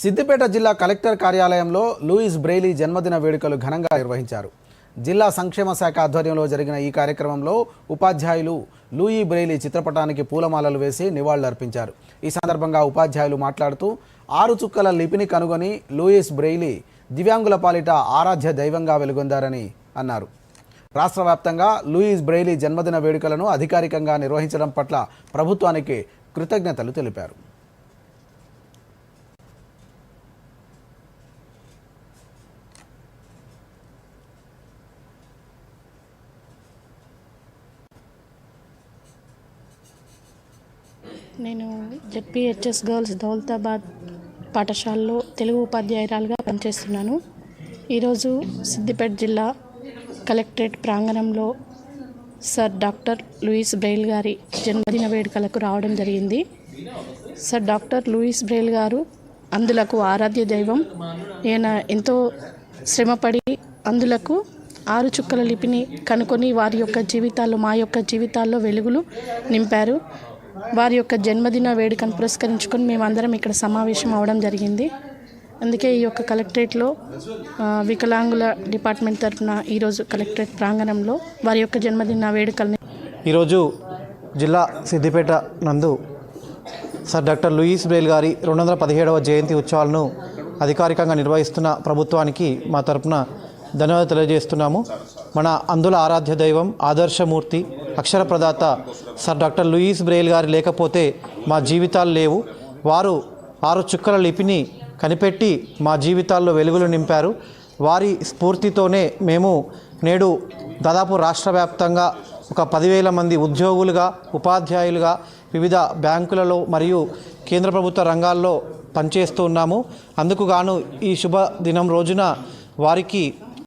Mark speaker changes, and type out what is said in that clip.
Speaker 1: సిద్దిపేట జిల్లా కలెక్టర్ కార్యాలయంలో Louis Braille జన్మదిన వేడుకలు ఘనంగా నిర్వహించారు. జిల్లా సంక్షేమ శాఖ ఆధ్వర్యంలో జరిగిన ఈ కార్యక్రమంలో ఉపాధ్యాయులు లూయి బ్రెయిలీ చిత్రపటానికి పూలమాలలు వేసి నివాళులర్పించారు. ఈ సందర్భంగా ఉపాధ్యాయులు మాట్లాడుతూ ఆరు చుక్కల లిపిని కనుగొని లూయిస్ బ్రెయిలీ దివ్యాంగుల పాలిట ఆరాధ్య దైవంగా వెలుగొందారని అన్నారు. రాష్ట్ర వ్యాప్తంగా లూయిస్ బ్రెయిలీ జన్మదిన వేడుకలను అధికారికంగా నిర్వహించడం పట్ల ప్రభుత్వానికి కృతజ్ఞతలు తెలిపారు.
Speaker 2: నేను జెడ్పిహెచ్ఎస్ గర్ల్స్ దౌలతాబాద్ పాఠశాలలో తెలుగు ఉపాధ్యాయురాలుగా పనిచేస్తున్నాను. ఈరోజు సిద్దిపేట జిల్లా కలెక్టరేట్ ప్రాంగణంలో సర్ డాక్టర్ లూయిస్ బ్రెయిల్ గారి జన్మదిన వేడుకలకు రావడం జరిగింది. సర్ డాక్టర్ లూయిస్ బ్రెయిల్ గారు అందులకు ఆరాధ్య దైవం. ఈయన ఎంతో శ్రమపడి అందులకు ఆరు చుక్కల లిపిని కనుకొని వారి యొక్క జీవితాల్లో మా యొక్క జీవితాల్లో వెలుగులు నింపారు. వారి యొక్క జన్మదిన వేడుకను పురస్కరించుకొని మేమందరం ఇక్కడ సమావేశం అవడం జరిగింది. అందుకే ఈ యొక్క కలెక్టరేట్లో వికలాంగుల డిపార్ట్మెంట్ తరఫున ఈరోజు కలెక్టరేట్ ప్రాంగణంలో వారి యొక్క జన్మదిన వేడుకల్ని
Speaker 3: ఈరోజు జిల్లా సిద్దిపేట నందు సార్ డాక్టర్ లూయిస్ బ్రెయిల్ గారి రెండు వందల పదిహేడవ జయంతి ఉత్సవాలను అధికారికంగా నిర్వహిస్తున్న ప్రభుత్వానికి మా తరపున ధన్యవాదాలు తెలియజేస్తున్నాము. మన అందుల ఆరాధ్య దైవం ఆదర్శమూర్తి అక్షర ప్రదాత సర్ డాక్టర్ లూయిస్ బ్రెయిల్ గారు లేకపోతే మా జీవితాలు లేవు. వారు ఆరు చుక్కల లిపిని కనిపెట్టి మా జీవితాల్లో వెలుగులు నింపారు. వారి స్ఫూర్తితోనే మేము నేడు దాదాపు రాష్ట్ర వ్యాప్తంగా ఒక పదివేల మంది ఉద్యోగులుగా ఉపాధ్యాయులుగా వివిధ బ్యాంకులలో మరియు కేంద్ర ప్రభుత్వ రంగాల్లో పనిచేస్తూ ఉన్నాము. అందుకు గాను ఈ శుభ దినం రోజున వారికి